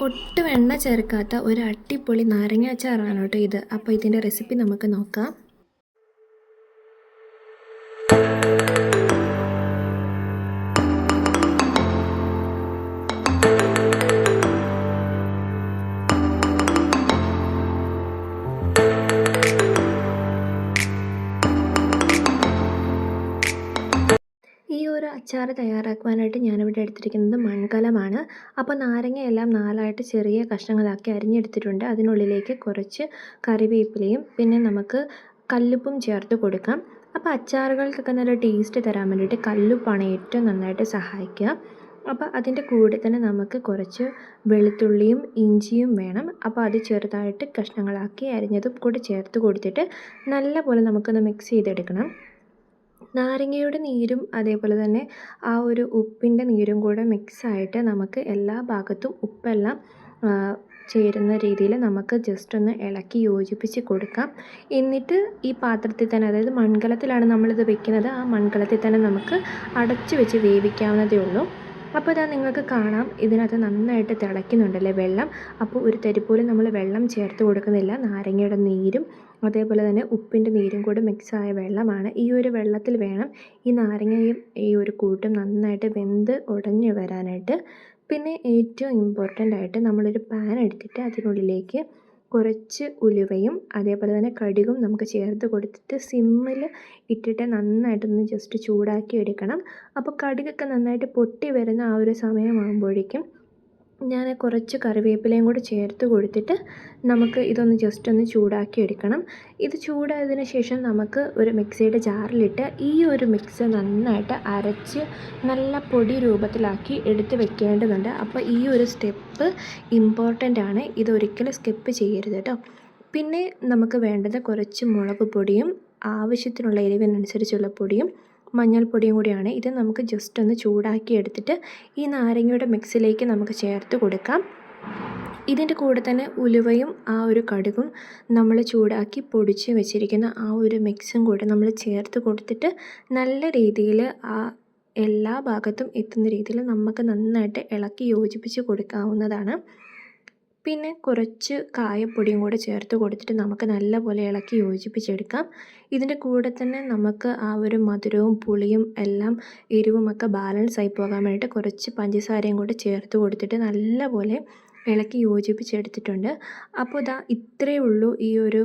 ഒട്ടും എണ്ണ ചേർക്കാത്ത ഒരു അടിപൊളി നാരങ്ങ അച്ചാറാണ് കേട്ടോ ഇത്. അപ്പോൾ ഇതിന്റെ റെസിപ്പി നമുക്ക് നോക്കാം. ഈ ഒരു അച്ചാർ തയ്യാറാക്കുവാനായിട്ട് ഞാനിവിടെ എടുത്തിരിക്കുന്നത് മൺകലമാണ്. അപ്പോൾ നാരങ്ങയെല്ലാം നാലായിട്ട് ചെറിയ കഷ്ണങ്ങളാക്കി അരിഞ്ഞെടുത്തിട്ടുണ്ട്. അതിനുള്ളിലേക്ക് കുറച്ച് കറിവേപ്പിലയും പിന്നെ നമുക്ക് കല്ലുപ്പും ചേർത്ത് കൊടുക്കാം. അപ്പോൾ അച്ചാറുകൾക്കൊക്കെ നല്ല ടേസ്റ്റ് തരാൻ വേണ്ടിയിട്ട് കല്ലുപ്പാണ് ഏറ്റവും നന്നായിട്ട് സഹായിക്കുക. അപ്പോൾ അതിന്റെ കൂടെ തന്നെ നമുക്ക് കുറച്ച് വെളുത്തുള്ളിയും ഇഞ്ചിയും വേണം. അപ്പോൾ അത് ചെറുതായിട്ട് കഷ്ണങ്ങളാക്കി അരിഞ്ഞതും കൂടി ചേർത്ത് കൊടുത്തിട്ട് നല്ലപോലെ നമുക്കൊന്ന് മിക്സ് ചെയ്തെടുക്കണം. നാരങ്ങയുടെ നീരും അതേപോലെ തന്നെ ആ ഒരു ഉപ്പിന്റെ നീരും കൂടെ മിക്സായിട്ട് നമുക്ക് എല്ലാ ഭാഗത്തും ഉപ്പെല്ലാം ചേരുന്ന രീതിയിൽ നമുക്ക് ജസ്റ്റ് ഒന്ന് ഇളക്കി യോജിപ്പിച്ച് കൊടുക്കാം. എന്നിട്ട് ഈ പാത്രത്തിൽ തന്നെ അതായത് മൺകലത്തിലാണ് നമ്മളിത് വെക്കുന്നത്. ആ മൺകലത്തിൽ തന്നെ നമുക്ക് അടച്ചു വെച്ച് വേവിക്കാവുന്നതേ ഉള്ളൂ. അപ്പോൾ ഇതാ നിങ്ങൾക്ക് കാണാം. ഇതിനകത്ത് നന്നായിട്ട് തിളയ്ക്കുന്നുണ്ടല്ലേ വെള്ളം. അപ്പോൾ ഒരു തരി പോലും നമ്മൾ വെള്ളം ചേർത്ത് കൊടുക്കുന്നില്ല. നാരങ്ങയുടെ നീരും അതേപോലെ തന്നെ ഉപ്പിന്റെ നീരും കൂടെ മിക്സായ വെള്ളമാണ്. ഈ ഒരു വെള്ളത്തിൽ വേണം ഈ നാരങ്ങയും ഈ ഒരു കൂട്ടും നന്നായിട്ട് വെന്ത് ഉടഞ്ഞു വരാനായിട്ട്. പിന്നെ ഏറ്റവും ഇമ്പോർട്ടന്റ് ആയിട്ട് നമ്മളൊരു പാൻ എടുത്തിട്ട് അതിനുള്ളിലേക്ക് കുറച്ച് ഉലുവയും അതേപോലെ തന്നെ കടുകും നമുക്ക് ചേർത്ത് കൊടുത്തിട്ട് സിമ്മിൽ ഇട്ടിട്ട് നന്നായിട്ടൊന്ന് ജസ്റ്റ് ചൂടാക്കി എടുക്കണം. അപ്പോൾ കടുകൊക്കെ നന്നായിട്ട് പൊട്ടി വരുന്ന ആ ഒരു സമയമാകുമ്പോഴേക്കും ഞാൻ കുറച്ച് കറിവേപ്പിലയും കൂടി ചേർത്ത് കൊടുത്തിട്ട് നമുക്ക് ഇതൊന്ന് ജസ്റ്റ് ഒന്ന് ചൂടാക്കി എടുക്കണം. ഇത് ചൂടായതിന് ശേഷം നമുക്ക് ഒരു മിക്സിയുടെ ജാറിലിട്ട് ഈ ഒരു മിക്സ് നന്നായിട്ട് അരച്ച് നല്ല പൊടി രൂപത്തിലാക്കി എടുത്ത് വെക്കേണ്ടതുണ്ട്. അപ്പോൾ ഈ ഒരു സ്റ്റെപ്പ് ഇമ്പോർട്ടന്റ് ആണ്. ഇതൊരിക്കലും സ്കിപ്പ് ചെയ്യരുത് കേട്ടോ പിന്നെ നമുക്ക് വേണ്ടത് കുറച്ച് മുളക് പൊടിയും ആവശ്യത്തിനുള്ള എരിവിനനുസരിച്ചുള്ള പൊടിയും മഞ്ഞൾപ്പൊടിയും കൂടിയാണ്. ഇത് നമുക്ക് ജസ്റ്റ് ഒന്ന് ചൂടാക്കി എടുത്തിട്ട് ഈ നാരങ്ങയുടെ മിക്സിലേക്ക് നമുക്ക് ചേർത്ത് കൊടുക്കാം. ഇതിന്റെ കൂടെ തന്നെ ഉലുവയും ആ ഒരു കടുകും നമ്മൾ ചൂടാക്കി പൊടിച്ച് വെച്ചിരിക്കുന്ന ആ ഒരു മിക്സും കൂടെ നമ്മൾ ചേർത്ത് കൊടുത്തിട്ട് നല്ല രീതിയിൽ ആ എല്ലാ ഭാഗത്തും എത്തുന്ന രീതിയിൽ നമുക്ക് നന്നായിട്ട് ഇളക്കി യോജിപ്പിച്ച് കൊടുക്കാവുന്നതാണ്. പിന്നെ കുറച്ച് കായപ്പൊടിയും കൂടെ ചേർത്ത് കൊടുത്തിട്ട് നമുക്ക് നല്ലപോലെ ഇളക്കി യോജിപ്പിച്ചെടുക്കാം. ഇതിന്റെ കൂടെ തന്നെ നമുക്ക് ആ ഒരു മധുരവും പുളിയും എല്ലാം എരിവുമൊക്കെ ബാലൻസ് ആയി പോകാൻ വേണ്ടിയിട്ട് കുറച്ച് പഞ്ചസാരയും കൂടെ ചേർത്ത് കൊടുത്തിട്ട് നല്ലപോലെ ഇളക്കി യോജിപ്പിച്ചെടുത്തിട്ടുണ്ട്. അപ്പോൾ ഇതാ ഇത്രയേ ഉള്ളൂ ഈ ഒരു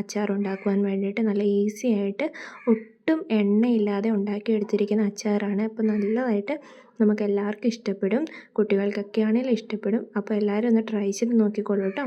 അച്ചാർ ഉണ്ടാക്കുവാൻ വേണ്ടിയിട്ട് നല്ല ഈസി ആയിട്ട് ഒട്ടും എണ്ണയില്ലാതെ ഉണ്ടാക്കിയെടുത്തിരിക്കുന്ന അച്ചാറാണ്. അപ്പോൾ നല്ലതായിട്ട് നമുക്ക് എല്ലാവർക്കും ഇഷ്ടപ്പെടും. കുട്ടികൾക്കൊക്കെ ആണെങ്കിലും ഇഷ്ടപ്പെടും. അപ്പോൾ എല്ലാവരും ഒന്ന് ട്രൈ ചെയ്ത് നോക്കിക്കോളൂ കേട്ടോ.